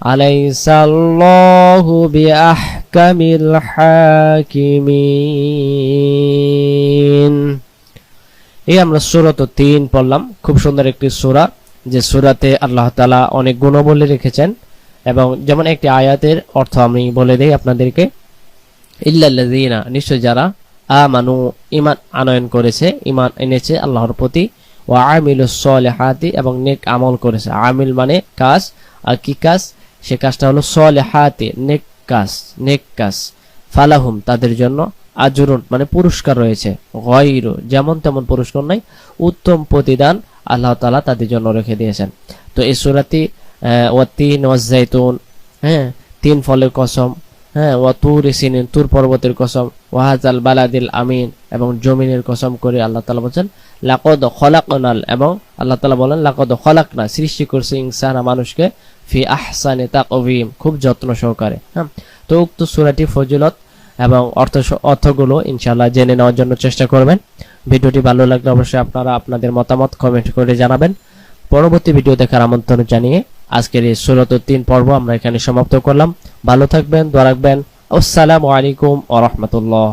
أليس الله بأحكم الحاكمين এই আমরা সুরত তিন পড়লাম খুব সুন্দর একটি সুরা যে সুরাতে আল্লাহ তালা অনেক গুণবলী রেখেছেন এবং যেমন একটি আয়াতের অর্থ আমি বলে দেই আপনাদেরকে ইল্লাল্লাযীনা নিশ্চয় যারা আমানু ইমান আনয়ন করেছে ইমান এনেছে আল্লাহর প্রতি ও আমিলুস সলিহাতি এবং নেক আমল করেছে আমিল মানে কাজ আর কি কাজ সে কাজটা হলো সলে হাতে নেক কাজ নেক কাজ। ফালাহুম, তাদের জন্য আজরুন মানে পুরস্কার রয়েছে। গয়রু, যেমন তেমন পুরস্কার নাই, উত্তম প্রতিদান আল্লাহ তালা তাদের জন্য রেখে দিয়েছেন। তো এই সুরাতি ও তিন ওয়াজাইতুন হ্যাঁ তিন ফলের কসম হ্যাঁ ও তুর সিনিন, তুর পর্বতের কসম ওয়াহাজাল বালাদিল আমিন, এবং জমিনের কসম করে আল্লাহ তালা বলছেন, লাকদ খলাকনাল এবং আল্লাহ তালা বলেন, লাকদ খলাকনা সৃষ্টি করছে ইনসানা মানুষকে, ফি আহসানে তাকভিম খুব যত্ন সহকারে। হ্যাঁ তো উক্ত সুরাটি ফজিলত এবং অর্থ অর্থগুলো ইনশাল্লাহ জেনে নেওয়ার জন্য চেষ্টা করবেন। ভিডিওটি ভালো লাগলে অবশ্যই আপনারা আপনাদের মতামত কমেন্ট করে জানাবেন। পরবর্তী ভিডিও দেখার আমন্ত্রণ জানিয়ে আজকের এই সুরত তিন পর্ব আমরা এখানে সমাপ্ত করলাম। ভালো থাকবেন দোয়া রাখবেন। আসসালামু আলাইকুম ওয়া রাহমাতুল্লাহ।